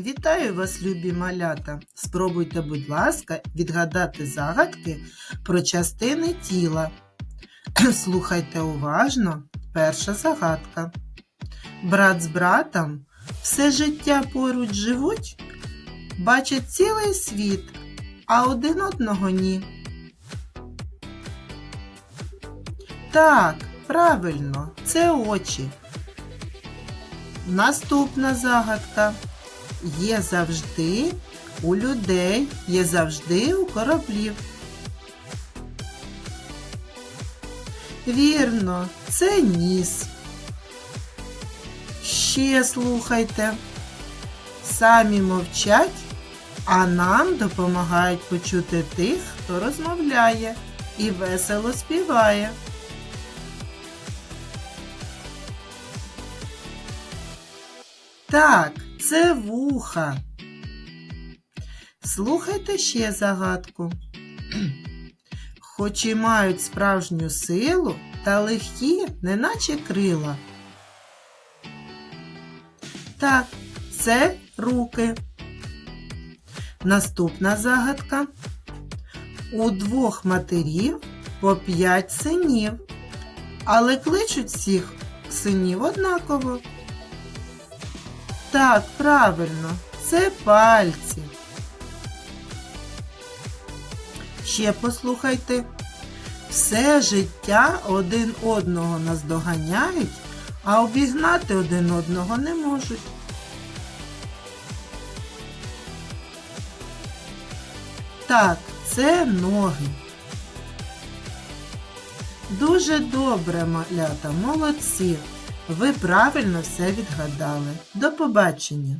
Вітаю вас, любі малята! Спробуйте, будь ласка, відгадати загадки про частини тіла. Слухайте уважно. Перша загадка. Брат з братом все життя поруч живуть, бачать цілий світ, а один одного ні. Так, правильно, це очі. Наступна загадка. Є завжди у людей, є завжди у кораблів. Вірно, це ніс. Ще слухайте. Самі мовчать, а нам допомагають почути тих, хто розмовляє і весело співає. Так, це вуха. Слухайте ще загадку. Хоч і мають справжню силу, та легкі, неначе крила. Так, це руки. Наступна загадка. У двох матерів по п'ять синів, але кличуть всіх синів однаково. Так, правильно, це пальці. Ще послухайте. Все життя один одного наздоганяють, а обігнати один одного не можуть. Так, це ноги. Дуже добре, малята, молодці. Ви правильно все відгадали. До побачення!